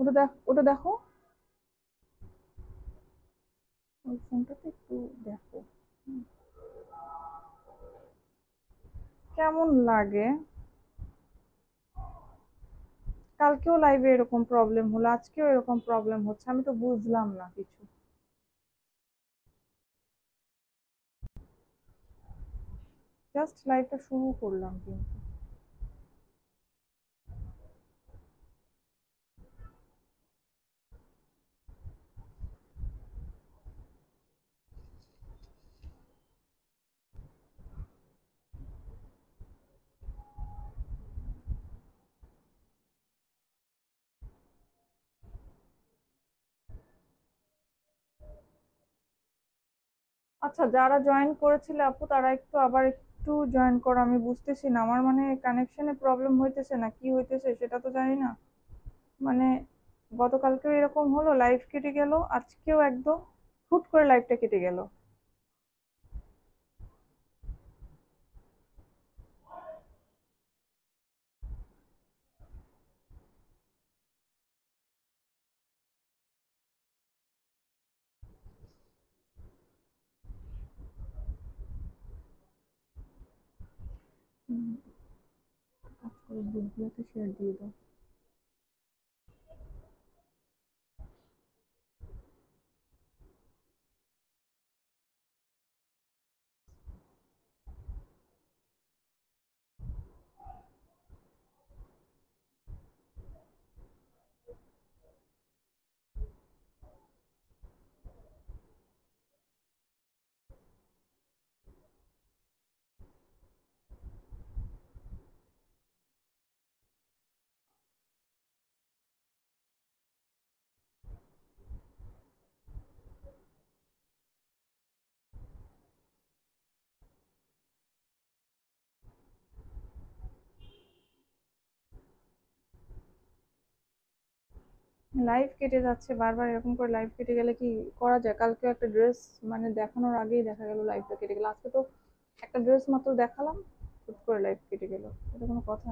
ওটা দেখ, ওটা দেখো। ওই ফোনটাতে একটু দেখো। কেমন লাগে? কালকেও লাইভে এরকম প্রবলেম হলো, আজকেও এরকম প্রবলেম হচ্ছে, আমি তো বুঝলাম না কিছু। জাস্ট লাইভটা শুরু করলাম কিন্তু। আচ্ছা যারা জয়েন করেছিল আপু, তারা একটু আবার একটু জয়েন করো, আমি বুঝতেছি না। আমার মানে কানেকশনে প্রবলেম হইতেছে না, কি হইতেছে সেটা তো জানি না। মানে গতকালকেও এরকম হলো লাইভ কেটে গেল, আজকেও একদম হুট করে লাইভটা কেটে গেল। কাজ করে গ্রুপগুলোতে শেয়ার দিয়ে দাও। লাইভ কেটে যাচ্ছে, বারবার এরকম করে লাইভ কেটে গেলে কি করা যায়? কালকে একটা ড্রেস মানে দেখানোর আগেই দেখা গেল লাইভটা কেটে গেল। আজকে তো একটা ড্রেস মাত্র দেখালাম, হুট করে লাইভ কেটে গেল। এটা কোনো কথা?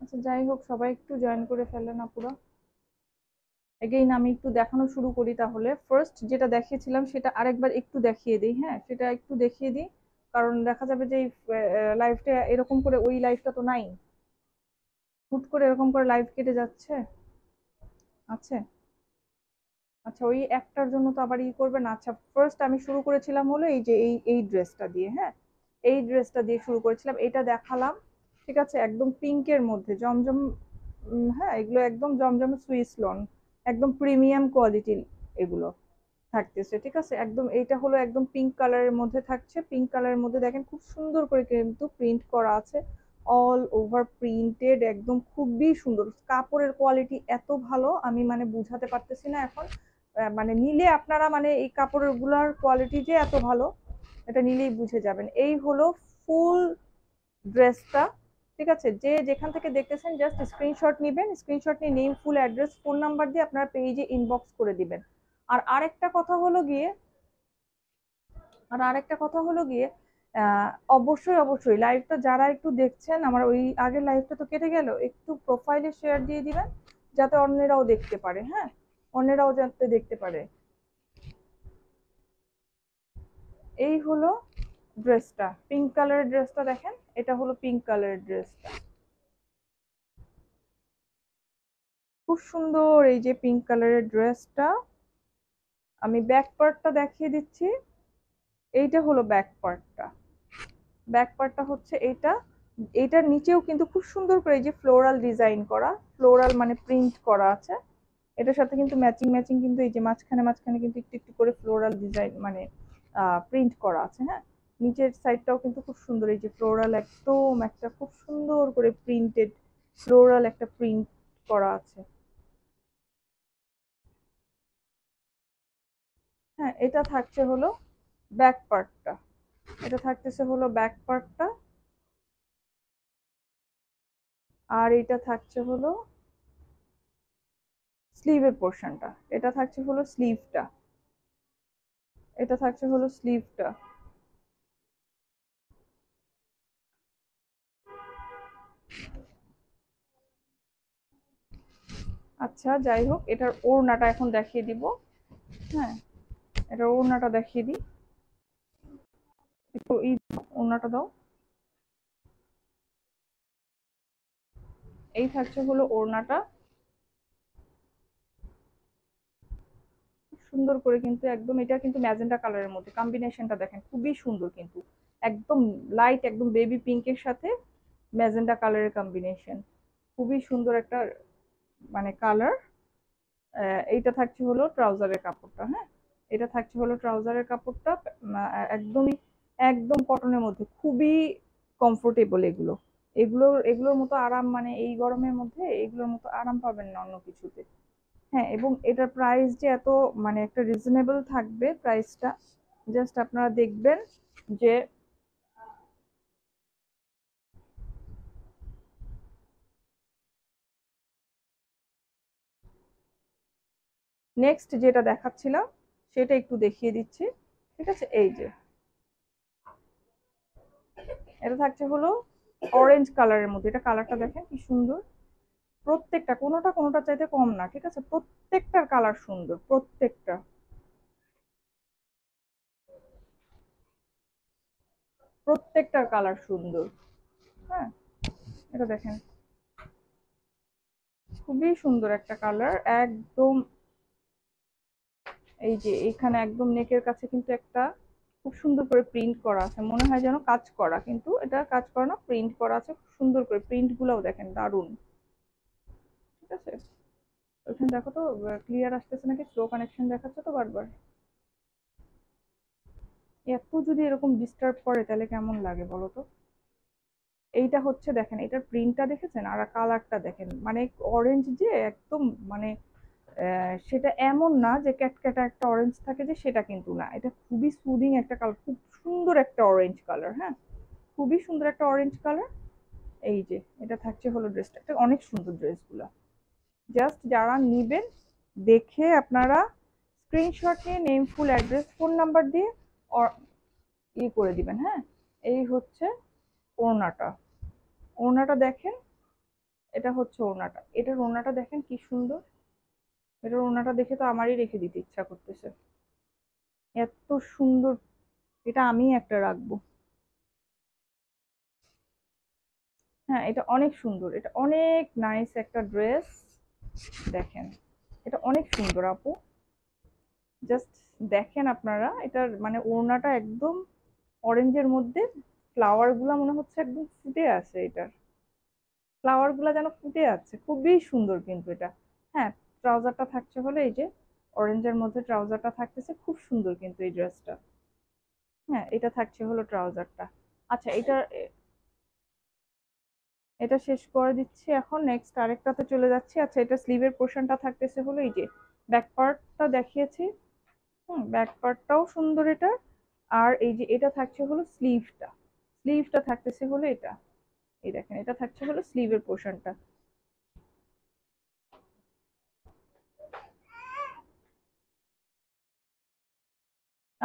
আচ্ছা যাই হোক, সবাই একটু জয়েন করে ফেলেন আপুরা। এগেইন আমি একটু দেখানো শুরু করি তাহলে। ফার্স্ট যেটা দেখিয়েছিলাম, সেটা আরেকবার একটু দেখিয়ে দিই হ্যাঁ? সেটা একটু দেখিয়ে দিই, কারণ দেখা যাবে যে এই লাইভটা এরকম করে, ওই লাইফটা তো নাই। হুট করে এরকম করে লাইভ কেটে যাচ্ছে। আছে? আচ্ছা ওই একটার জন্য তো আবার ই করবে না। আচ্ছা ফার্স্ট আমি শুরু করেছিলাম হলো এই যে, এই এই ড্রেসটা দিয়ে হ্যাঁ? এই ড্রেসটা দিয়ে শুরু করেছিলাম, এটা দেখালাম, ঠিক আছে? একদম পিঙ্কের মধ্যে, জমজম হ্যাঁ? এগুলো একদম জমজম সুইস লন একদম প্রিমিয়াম কোয়ালিটির এগুলো থাকতেছে, ঠিক আছে? একদম এইটা হলো একদম পিঙ্ক কালারের মধ্যে থাকছে। পিঙ্ক কালারের মধ্যে দেখেন খুব সুন্দর করে কিন্তু প্রিন্ট করা আছে। অল ওভার প্রিন্টেড একদম খুবই সুন্দর। কাপড়ের কোয়ালিটি এত ভালো, আমি মানে বুঝাতে পারতেছি না এখন। মানে নিলে আপনারা মানে এই কাপড়েরগুলার কোয়ালিটি যে এত ভালো, এটা নিলেই বুঝে যাবেন। এই হলো ফুল ড্রেসটা ঠিক আছে? যে যেখান থেকে দেখতেছেন জাস্ট স্ক্রিনশট নেবেন স্ক্রিনশট নিয়ে name full address phone number দিয়ে আপনারা পেজে ইনবক্স করে দিবেন। আর আরেকটা কথা হলো গিয়ে, আর আরেকটা কথা হলো গিয়ে অবশ্যই অবশ্যই লাইভটা যারা একটু দেখছেন, আমার ওই আগের লাইভটা তো কেটে গেল, একটু প্রোফাইলে শেয়ার দিয়ে দিবেন, যাতে অন্যেরাও দেখতে পারে হ্যাঁ? অন্যেরাও যাতে দেখতে পারে। এই হলো ড্রেসটা পিঙ্ক কালারের ড্রেসটা দেখেন, এটা হলো পিঙ্ক কালারের ড্রেসটা খুব সুন্দর এই যে পিঙ্ক কালারের ড্রেসটা আমি ব্যাক পার্টটা দেখিয়ে দিচ্ছি। এইটা হলো ব্যাক পার্টটা ব্যাক পার্টটা হচ্ছে এইটা। এইটার নিচেও কিন্তু খুব সুন্দর করে এই যে ফ্লোরাল ডিজাইন করা ফ্লোরাল মানে প্রিন্ট করা আছে। এটার সাথে কিন্তু ম্যাচিং ম্যাচিং কিন্তু এই যে মাঝখানে মাঝখানে কিন্তু একটু একটু করে ফ্লোরাল ডিজাইন মানে প্রিন্ট করা আছে হ্যাঁ? নিচের সাইডটাও কিন্তু খুব সুন্দর, এই যে ফ্লোরাল একদম একটা খুব সুন্দর করে প্রিন্টেড ফ্লোরাল একটা প্রিন্ট করা আছে। হ্যাঁ এটা থাকছে হলো ব্যাক পার্টটা এটা থাকতেছে হলো ব্যাক পার্টটা আর এটা থাকছে হলো স্লিভের পোর্শনটা এটা থাকছে হলো স্লিভটা এটা থাকছে হলো স্লিভটা আচ্ছা যাই হোক, এটার ওড়নাটা এখন দেখিয়ে দিব। হ্যাঁ এটার ওড়নাটা দেখিয়ে দিই। একটু এই ওড়নাটা দাও। এই থাকছে হলো ওড়নাটা। সুন্দর করে কিন্তু একদম, এটা কিন্তু ম্যাজেন্টা কালারের মধ্যে কম্বিনেশনটা দেখেন, খুবই সুন্দর কিন্তু। একদম লাইট একদম বেবি পিঙ্কের সাথে ম্যাজেন্টা কালারের কম্বিনেশন খুবই সুন্দর একটা মানে কালার এইটা থাকছে হলো ট্রাউজারের কাপড়টা হ্যাঁ? এটা থাকছে হলো ট্রাউজারের কাপড়টা একদমই, একদম কটনের মধ্যে, খুবই কমফোর্টেবল এগুলো। এগুলো, এগুলোর মতো আরাম মানে এই গরমের মধ্যে এগুলোর মতো আরাম পাবেন না অন্য কিছুতে। হ্যাঁ এবং এটার প্রাইস যে এত মানে একটা রিজনেবল থাকবে প্রাইসটা জাস্ট আপনারা দেখবেন যে নেক্সট যেটা দেখাচ্ছিলাম, সেটা একটু দেখিয়ে দিচ্ছি। ঠিক আছে? এই যে। এটা থাকছে হলো অরেঞ্জ কালারের মধ্যে। এটা কালারটা দেখেন কি সুন্দর। প্রত্যেকটা, কোনোটা কোনোটা চাইতে কম না, ঠিক আছে? প্রত্যেকটার কালার সুন্দর, প্রত্যেকটা। প্রত্যেকটার কালার সুন্দর। হ্যাঁ? এটা দেখেন। খুবই সুন্দর একটা কালার একদম এই যে এখানে একদম নেকের কাছে কিন্তু একটা খুব সুন্দর করে প্রিন্ট করা আছে। মনে হয় যেন কাজ করা, কিন্তু এটা কাজ করা না প্রিন্ট করা আছে, খুব সুন্দর করে প্রিন্ট গুলাও দেখেন, দারুণ। ঠিক আছে? ওইখানে দেখো তো ক্লিয়ার আসতেছে নাকি? স্লো কানেকশন দেখাচ্ছে তো বারবার। এত যদি এরকম ডিস্টার্ব করে, তাহলে কেমন লাগে বলো তো? এইটা হচ্ছে দেখেন, এটার প্রিন্টটা দেখেছেন? আর কালারটা দেখেন। মানে অরেঞ্জ যে, একদম মানে সেটা এমন না যে ক্যাটক্যাটা একটা অরেঞ্জ থাকে যে সেটা কিন্তু না। এটা খুবই সুদিং একটা কালার খুব সুন্দর একটা অরেঞ্জ কালার হ্যাঁ? খুবই সুন্দর একটা অরেঞ্জ কালার এই যে, এটা থাকছে হলো ড্রেসটা একটা অনেক সুন্দর ড্রেসগুলো জাস্ট যারা নিবেন, দেখে আপনারা স্ক্রিনশট নিয়ে name full address phone number দিয়ে ইয়ে করে দিবেন হ্যাঁ? এই হচ্ছে ওড়নাটা। ওড়নাটা দেখেন, এটা হচ্ছে ওড়নাটা। এটার ওড়নাটা দেখেন কি সুন্দর। এটার ওড়নাটা দেখে তো আমারই রেখে দিতে ইচ্ছা করতেছে। এত সুন্দর, এটা আমি একটা রাখব। হ্যাঁ এটা অনেক সুন্দর, এটা অনেক নাইস একটা ড্রেস দেখেন, এটা অনেক সুন্দর আপু। জাস্ট দেখেন আপনারা, এটার মানে ওড়নাটা একদম অরেঞ্জের মধ্যে ফ্লাওয়ারগুলা মনে হচ্ছে একদম ফুটে আছে এটার। ফ্লাওয়ারগুলা যেন ফুটে আছে, খুবই সুন্দর কিন্তু এটা। হ্যাঁ ট্রাউজারটা থাকছে হলো এই যে অরেঞ্জের মধ্যে ট্রাউজারটা থাকতেছে খুব সুন্দর কিন্তু এই ড্রেসটা হ্যাঁ এটা থাকছে হলো ট্রাউজারটা। আচ্ছা এটা এটা শেষ করে দিচ্ছি এখন। নেক্সট আরেকটাতে চলে যাচ্ছি। আচ্ছা এটা স্লিভের পোর্শনটা থাকতেছে হলো এই যে ব্যাক পার্টটা দেখিয়েছি। হুম ব্যাক পার্টটাও সুন্দর এটা। আর এই যে এটা থাকছে হলো স্লিভটা স্লিভটা থাকতেছে হলো এটা। এই দেখেন এটা থাকছে হলো স্লিভের পোর্শনটা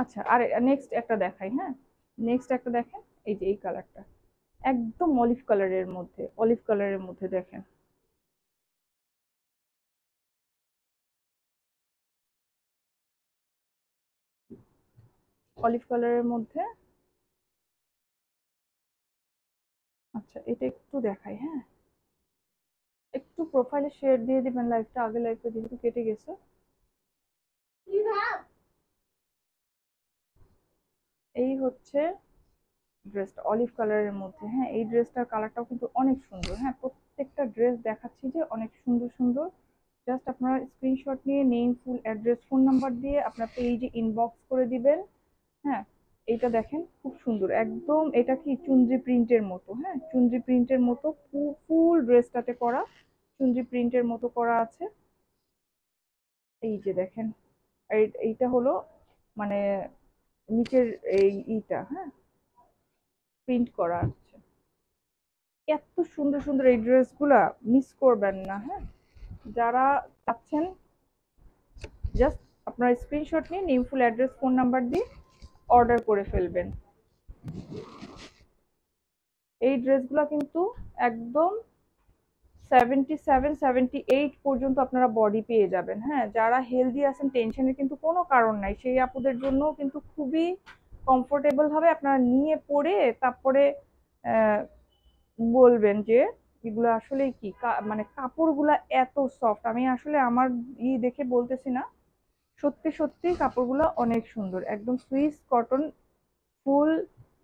আচ্ছা আর নেক্সট একটা দেখাই হ্যাঁ? নেক্সট একটা দেখেন, এই যে এই কালারটা একদম অলিভ কালারের মধ্যে অলিভ কালারের মধ্যে দেখেন। অলিভ কালারের মধ্যে। আচ্ছা এটা একটু দেখাই হ্যাঁ? একটু প্রোফাইলে শেয়ার দিয়ে দিবেন লাইভটা আগে লাইভটা যেহেতু কেটে গেছে। এই হচ্ছে ড্রেসটা অলিভ কালারের মধ্যে হ্যাঁ এই ড্রেসটার কালারটাও কিন্তু অনেক সুন্দর হ্যাঁ প্রত্যেকটা ড্রেস দেখাচ্ছি যে অনেক সুন্দর সুন্দর। জাস্ট আপনারা স্ক্রিনশট নিয়ে name full address phone number দিয়ে আপনার পেজে ইনবক্স করে দিবেন হ্যাঁ এইটা দেখেন খুব সুন্দর, একদম এটা কি চুন্দ্রি প্রিন্টের মতো হ্যাঁ চুন্দ্রি প্রিন্টের মতো ফুল ড্রেসটাতে করা চুন্দ্রি প্রিন্টের মতো করা আছে। এই যে দেখেন এইটা হলো মানে নিচের এই ইটা হ্যাঁ? প্রিন্ট করা আছে। এত সুন্দর সুন্দর এই ড্রেসগুলা মিস করবেন না হ্যাঁ? যারা চাচ্ছেন জাস্ট আপনার স্ক্রিনশট নিয়ে name full address phone number দিয়ে অর্ডার করে ফেলবেন। এই ড্রেসগুলো কিন্তু একদম সেভেন্টি সেভেন সেভেন্টি এইট পর্যন্ত আপনারা বডি পেয়ে যাবেন। হ্যাঁ যারা হেলদি আছেন টেনশনের কিন্তু কোনো কারণ নাই। সেই আপুদের জন্য কিন্তু খুবই কমফোর্টেবল হবে আপনারা নিয়ে পরে তারপরে বলবেন যে এগুলো আসলে কি? মানে কাপড়গুলো এত সফট আমি আসলে আমার ই দেখে বলতেছি না। সত্যি সত্যি কাপড়গুলো অনেক সুন্দর। একদম সুইস কটন ফুল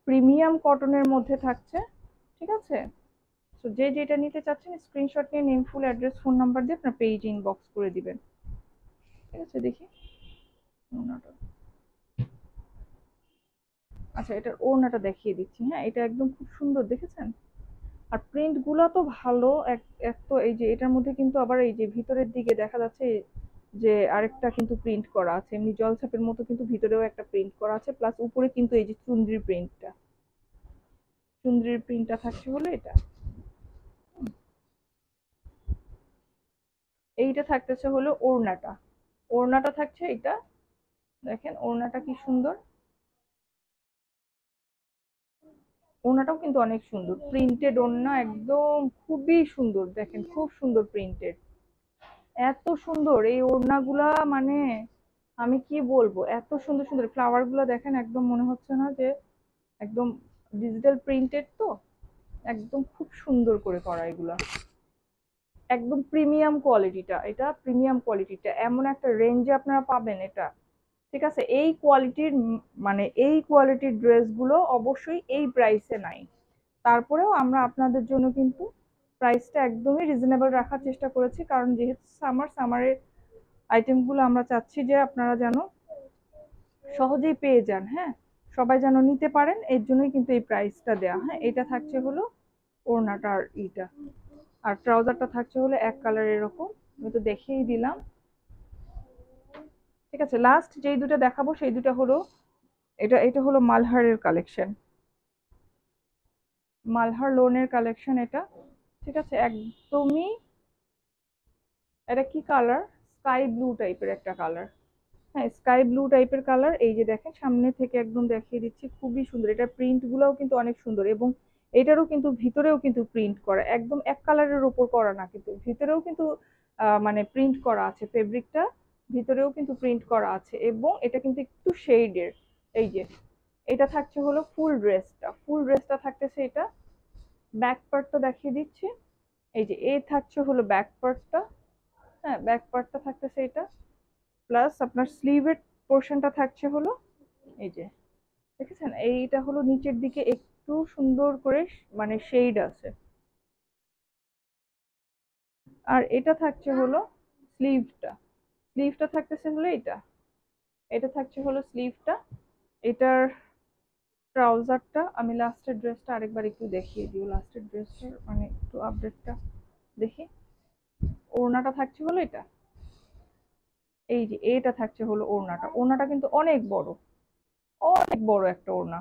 প্রিমিয়াম কটনের মধ্যে থাকছে। ঠিক আছে? তো যে যেটা নিতে চাচ্ছেন স্ক্রিনশট নিয়ে name full address phone number দিয়ে আপনার পেজ ইনবক্স করে দিবেন। ঠিক আছে, দেখি। আচ্ছা এটার ওড়নাটা দেখিয়ে দিচ্ছি হ্যাঁ? এটা একদম খুব সুন্দর, দেখেছেন? আর প্রিন্টগুলো তো ভালো, এক তো এই যে এটার মধ্যে কিন্তু আবার এই যে ভিতরের দিকে দেখা যাচ্ছে যে আরেকটা কিন্তু প্রিন্ট করা আছে। এমনি জলছাপের মতো কিন্তু ভিতরেও একটা প্রিন্ট করা আছে প্লাস উপরে কিন্তু এই যে চুন্দ্রির প্রিন্টটা চুন্দ্রির প্রিন্টটা থাকছে হলো এটা। এইটা থাকতেছে হলো ওড়নাটা। ওড়নাটা থাকছে এটা দেখেন ওড়নাটা কি সুন্দর। ওড়নাটাও কিন্তু অনেক সুন্দর। প্রিন্টেড ওড়না একদম খুবই সুন্দর। দেখেন খুব সুন্দর প্রিন্টেড। এত সুন্দর এই ওড়নাগুলা মানে আমি কি বলব? এত সুন্দর সুন্দর। ফ্লাওয়ারগুলা দেখেন একদম মনে হচ্ছে না যে একদম ডিজিটাল প্রিন্টেড তো। একদম খুব সুন্দর করে করা এগুলা। একদম প্রিমিয়াম কোয়ালিটিটা এটা প্রিমিয়াম কোয়ালিটিটা এমন একটা রেঞ্জে আপনারা পাবেন এটা, ঠিক আছে? এই কোয়ালিটির মানে এই কোয়ালিটির ড্রেসগুলো অবশ্যই এই প্রাইসে নাই। তারপরেও আমরা আপনাদের জন্য কিন্তু প্রাইসটা একদমই রিজনেবল রাখার চেষ্টা করেছি, কারণ যেহেতু সামার সামারের আইটেমগুলো আমরা চাচ্ছি যে আপনারা যেন সহজেই পেয়ে যান হ্যাঁ? সবাই যেন নিতে পারেন, এর জন্যই কিন্তু এই প্রাইসটা দেওয়া হ্যাঁ? এটা থাকছে হলো ওড়নাটার ইটা। আর ট্রাউজারটা থাকছে হলো এক কালার এরকম। আমি তো দেখেই দিলাম। ঠিক আছে লাস্ট যেই দুটো দেখাবো সেই দুটো হলো, এটা এটা হলো মালহারের কালেকশন মালহার লোনের কালেকশন এটা। ঠিক আছে, একদমই, এটা কি কালার স্কাই ব্লু টাইপের একটা কালার হ্যাঁ স্কাই ব্লু টাইপের কালার এই যে দেখেন, সামনে থেকে একদম দেখিয়ে দিচ্ছি, খুবই সুন্দর। এটা প্রিন্টগুলোও কিন্তু অনেক সুন্দর এবং এটারও কিন্তু ভিতরেও কিন্তু প্রিন্ট করা, একদম এক কালারের ওপর করা না কিন্তু, ভিতরেও কিন্তু মানে প্রিন্ট করা আছে ফেব্রিকটা ভিতরেও কিন্তু প্রিন্ট করা আছে এবং এটা কিন্তু একটু শেডের এই যে, এটা থাকছে হলো ফুল ড্রেসটা ফুল ড্রেসটা থাকতেছে এটা ব্যাক পার্টটা দেখিয়ে দিচ্ছি, এই যে, এ থাকছে হলো ব্যাক পার্টটা হ্যাঁ ব্যাক পার্টটা থাকতেছে এটা প্লাস আপনার স্লিভের পোর্শনটা থাকছে হলো, এই যে, দেখেছেন? এইটা হলো নিচের দিকে একটু সুন্দর করে মানে শেড আছে। আর এটা থাকছে হলো স্লিভটা স্লিভটা থাকতেছে হলো এটা। এটা থাকছে হলো স্লিভটা এটার ট্রাউজারটা আমি লাস্টের ড্রেসটা আরেকবার একটু দেখিয়ে দিই লাস্টের ড্রেসটার মানে একটু আপডেটটা দেখি। ওড়নাটা থাকছে হলো এটা। এই যে, এটা থাকছে হলো ওড়নাটা। ওড়নাটা কিন্তু অনেক বড়। অনেক বড় একটা ওড়না।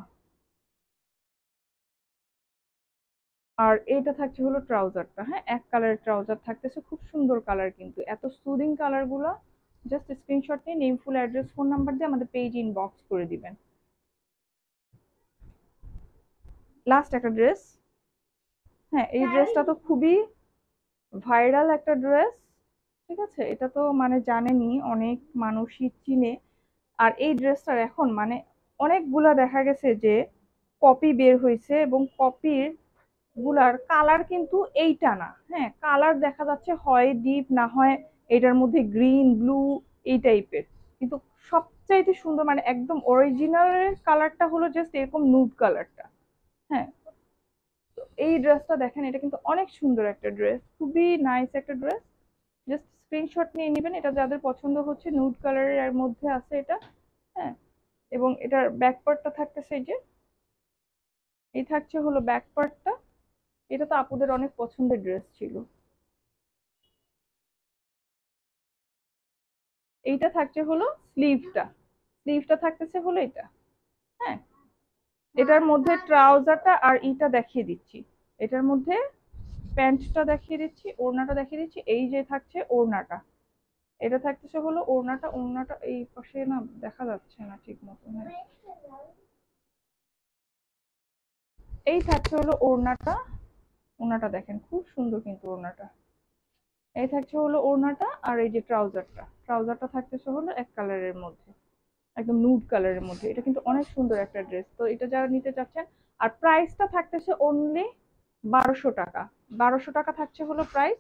আর এটা থাকছে হলো ট্রাউজারটা। হ্যাঁ এক কালারের ট্রাউজার থাকতেছে খুব সুন্দর কালার কিন্তু। এত সুদিং কালারগুলা জাস্ট স্ক্রিনশট নিয়ে name full address phone number দিয়ে আমাদের পেজ ইনবক্স করে দিবেন। লাস্ট একটা ড্রেস হ্যাঁ এই ড্রেসটা তো খুবই ভাইরাল একটা ড্রেস ঠিক আছে? এটা তো মানে জানেনি অনেক মানুষই চিনে। আর এই ড্রেসটার এখন মানে অনেকগুলা দেখা গেছে যে কপি বের হয়েছে এবং কপির গুলার কালার কিন্তু এইটা না। হ্যাঁ কালার দেখা যাচ্ছে হয় ডিপ না হয় এটার মধ্যে গ্রিন ব্লু এই টাইপের কিন্তু সবচাইতে সুন্দর মানে একদম অরিজিনালের কালারটা হলো জাস্ট এরকম নুড কালারটা হ্যাঁ তো এই ড্রেসটা দেখেন, এটা কিন্তু অনেক সুন্দর একটা ড্রেস খুবই নাইস একটা ড্রেস জাস্ট স্ক্রিনশট নিয়ে নেবেন, এটা যাদের পছন্দ হচ্ছে নুড কালারের মধ্যে আছে এটা। হ্যাঁ এবং এটার ব্যাক পার্টটা থাকতেছে যে, এই থাকছে হলো ব্যাক পার্টটা এটা তো আপুদের অনেক পছন্দের ড্রেস ছিল। এইটা থাকছে হলো স্লিভটা স্লিভটা থাকতেছে হলো এটা। হ্যাঁ? এটার মধ্যে ট্রাউজারটা আর ইটা দেখিয়ে দিচ্ছি। এটার মধ্যে প্যান্টটা দেখিয়ে দিচ্ছি, ওড়নাটা দেখিয়ে দিচ্ছি, এই যে থাকছে ওড়নাটা। এটা থাকতেছে হলো ওড়নাটা ওড়নাটা এই পাশে না দেখা যাচ্ছে না ঠিক মতো হ্যাঁ। এই থাকছে হলো ওড়নাটা ওড়নাটা দেখেন, খুব সুন্দর কিন্তু ওড়নাটা। এই থাকছে হলো ওড়নাটা আর এই যে ট্রাউজারটা। ট্রাউজারটা থাকতেছে হলো এক কালারের মধ্যে, একদম নুড কালারের মধ্যে। এটা কিন্তু অনেক সুন্দর একটা ড্রেস। তো এটা যারা নিতে চাচ্ছেন, আর প্রাইসটা থাকতেছে অনলি বারোশো টাকা। বারোশো টাকা থাকছে হলো প্রাইস।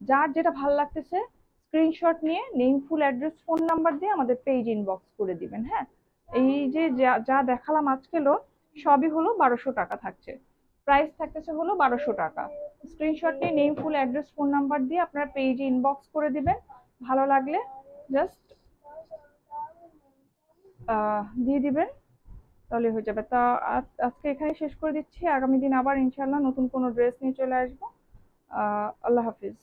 যার যেটা ভালো লাগতেছে স্ক্রিনশট নিয়ে name full address phone number দিয়ে আমাদের পেজ ইনবক্স করে দিবেন হ্যাঁ? এই যে যা যা দেখালাম আজকেলো সবই হলো বারোশো টাকা থাকছে। প্রাইস থাকতেছে হলো বারোশো টাকা। স্ক্রিনশট নিয়ে name full address phone number দিয়ে আপনার পেজে ইনবক্স করে দিবেন। ভালো লাগলে জাস্ট দিয়ে দিবেন, তাহলে হয়ে যাবে। তা আজ- আজকে এখানে শেষ করে দিচ্ছি। আগামী দিন আবার ইনশাল্লাহ নতুন কোনো ড্রেস নিয়ে চলে আসব। আল্লাহ হাফিজ।